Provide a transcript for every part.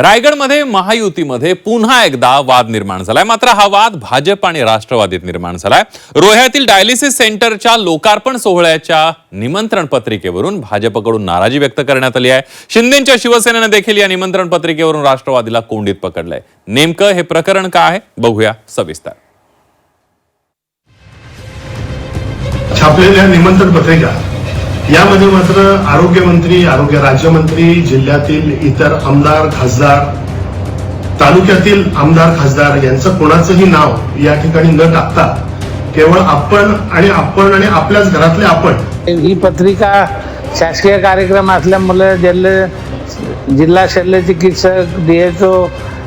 रायगडमध्ये महायुतीमध्ये पुन्हा एकदा वाद निर्माण झालाय. मात्र हा वाद भाजप आणि राष्ट्रवादीत निर्माण झालाय. रोह्यातील डायलिसिस सेंटरच्या लोकार्पण सोहळ्याच्या निमंत्रण पत्रिकेवरून भाजपकडून नाराजी व्यक्त करण्यात आली आहे. शिंदेच्या शिवसेनेनं देखील या निमंत्रण पत्रिकेवरून राष्ट्रवादीला कोंडीत पकडलंय. नेमकं हे प्रकरण काय आहे? बघूया सविस्तर. छापलेल्या निमंत्रण पत्रिका यामध्ये मात्र आरोग्यमंत्री आरोग्य राज्यमंत्री जिल्ह्यातील इतर आमदार खासदार तालुक्यातील आमदार खासदार यांचं कोणाचंही नाव या ठिकाणी न टाकता केवळ आपण आणि आपण आणि आपल्याच घरातले आपण. ही पत्रिका शासकीय कार्यक्रम असल्यामुळे जिल्हा जिल्हा शल्य चिकित्सक डीएचओ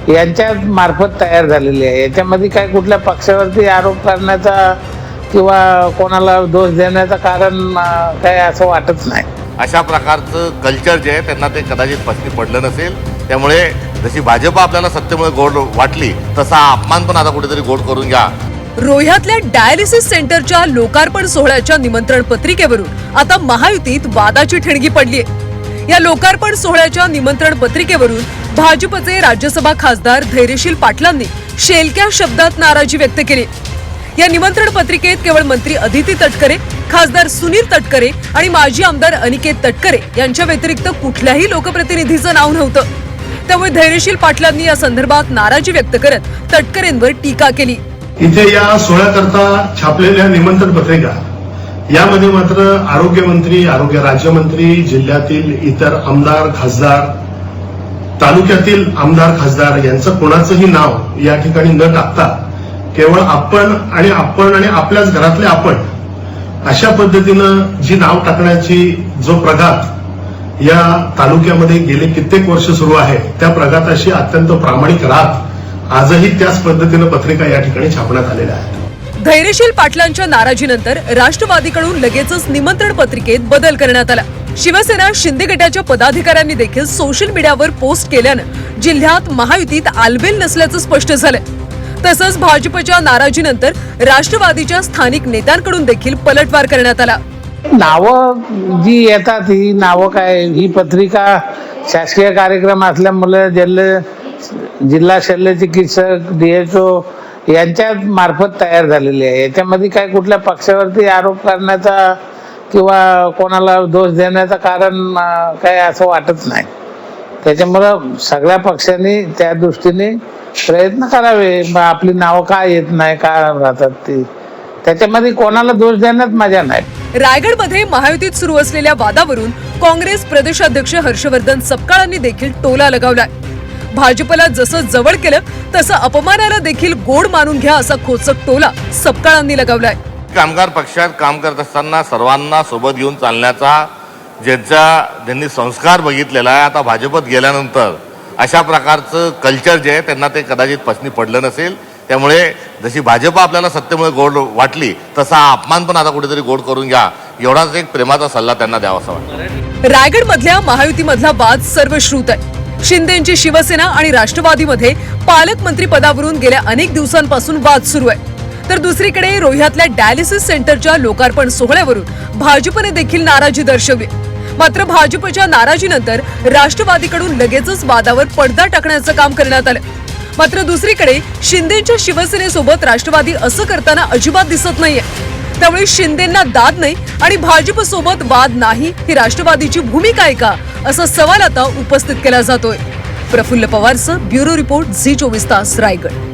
यांच्या मार्फत तयार झालेली आहे. याच्यामध्ये काय कुठल्या पक्षावरती आरोप करण्याचा किंवा कोणाला दोष देण्याचं कारण काय असं वाटत नाही. अशा प्रकारचं कल्चर जे आहे त्यांना ते कदाचित पसंती पडलं नसेल. त्यामुळे जशी भाजप आपल्याला सत्तेमुळे गोड वाटली तसा अपमान पण आता कुठेतरी गोड करून घ्या. रोह्यातल्या डायलिसिस सेंटरच्या लोकार्पण सोहळ्याच्या निमंत्रण पत्रिकेवरून आता महायुतीत वादाची ठिणगी पडलीय. या लोकार्पण सोहळ्याच्या निमंत्रण पत्रिकेवरून भाजपचे राज्यसभा खासदार धैर्यशील पाटलांनी शेलक्या शब्दात नाराजी व्यक्त केली. या निमंत्रण पत्रिकेत केवळ मंत्री अदिती तटकरे खासदार सुनील तटकरे आणि माजी आमदार अनिकेत तटकरे यांच्या व्यतिरिक्त कुठल्याही लोकप्रतिनिधीचं नाव नव्हतं. त्यामुळे धैर्यशील पाटलांनी या संदर्भात नाराजी व्यक्त करत तटकरेंवर टीका केली. इथे या सोहळ्याकरता छापलेल्या निमंत्रण पत्रिका यामध्ये मात्र आरोग्यमंत्री आरोग्य राज्यमंत्री जिल्ह्यातील इतर आमदार खासदार तालुक्यातील आमदार खासदार यांचं कोणाचंही नाव या ठिकाणी न टाकता केवळ आपण आणि आपण आणि आपल्याच घरातले आपण अशा पद्धतीनं जी नाव टाकण्याची जो प्रघात या तालुक्यामध्ये गेले कित्येक वर्ष सुरू आहे त्या प्रघाताशी अत्यंत प्रामाणिक राहत आजही त्याच पद्धतीनं पत्रिका या ठिकाणी छापण्यात आलेल्या आहेत. धैर्यशील पाटलांच्या नाराजीनंतर राष्ट्रवादीकडून लगेचच निमंत्रण पत्रिकेत बदल करण्यात आला. शिवसेना शिंदे गटाच्या पदाधिकाऱ्यांनी देखील सोशल मीडियावर पोस्ट केल्यानं जिल्ह्यात महायुतीत आलबेल नसल्याचं स्पष्ट झालंय. तसंच भाजपच्या नाराजीनंतर राष्ट्रवादीच्या स्थानिक नेत्यांकडून देखील पलटवार करण्यात आला. नावं जी येतात ही नावं काय? ही पत्रिका शासकीय कार्यक्रम असल्यामुळे जिल्हा जिल्हा शल्य चिकित्सक डीएचओ यांच्या मार्फत तयार झालेली आहे. याच्यामध्ये काय कुठल्या पक्षावरती आरोप करण्याचा किंवा कोणाला दोष देण्याचं कारण काय असं वाटत नाही. त्याच्यामुळं सगळ्या पक्षांनी त्या दृष्टीने प्रयत्न करावे. मग आपली नावं का येत नाही का राहतात ती. त्याच्यामध्ये कोणाला दोष देण्यात मजा नाही. रायगडमध्ये महायुतीत सुरू असलेल्या वादावरून काँग्रेस प्रदेशाध्यक्ष हर्षवर्धन सपकाळांनी देखील टोला लगावलाय. भाजपला जसं जवळ केलं तसं अपमानाला देखील गोड मानून घ्या असा खोचक टोला सपकाळांनी लगावलाय. कामगार पक्षात काम करत असताना सर्वांना सोबत घेऊन चालण्याचा ज्यांचा ज्यांनी संस्कार बघितलेला आहे आता भाजपत गेल्यानंतर अशा प्रकारचं कल्चर जे आहे त्यांना ते कदाचित पचनी पडलं नसेल. त्यामुळे जशी भाजप आपल्याला सत्तेमुळे गोड वाटली तसा हा अपमान पण आता कुठेतरी गोड करून घ्या. एवढाच एक प्रेमाचा सल्ला त्यांना द्यावासा वाटतो. रायगडमधल्या महायुतीमधला वाद सर्वश्रुत आहे. शिंदेची शिवसेना आणि राष्ट्रवादीमध्ये पालकमंत्री पदावरून गेल्या अनेक दिवसांपासून वाद सुरू आहे. तर दुसरीकडे रोह्यातल्या डायलिसिस सेंटरच्या लोकार्पण सोहळ्यावरून भाजपने देखील नाराजी दर्शवली. मात्र भाजपच्या नाराजीनंतर राष्ट्रवादीकडून लगेचच वादावर पडदा टाकण्याचं काम करण्यात आलं मात्र दुसरीकडे शिंदेच्या शिवसेनेसोबत राष्ट्रवादी असं करताना अजिबात दिसत नाहीये. त्यामुळे शिंदेंना दाद नाही आणि भाजप सोबत वाद नाही ही राष्ट्रवादीची भूमिका आहे का? असा सवाल आता उपस्थित केला जातोय. प्रफुल्ल पवारचं ब्युरो रिपोर्ट झी चोवीस तास रायगड.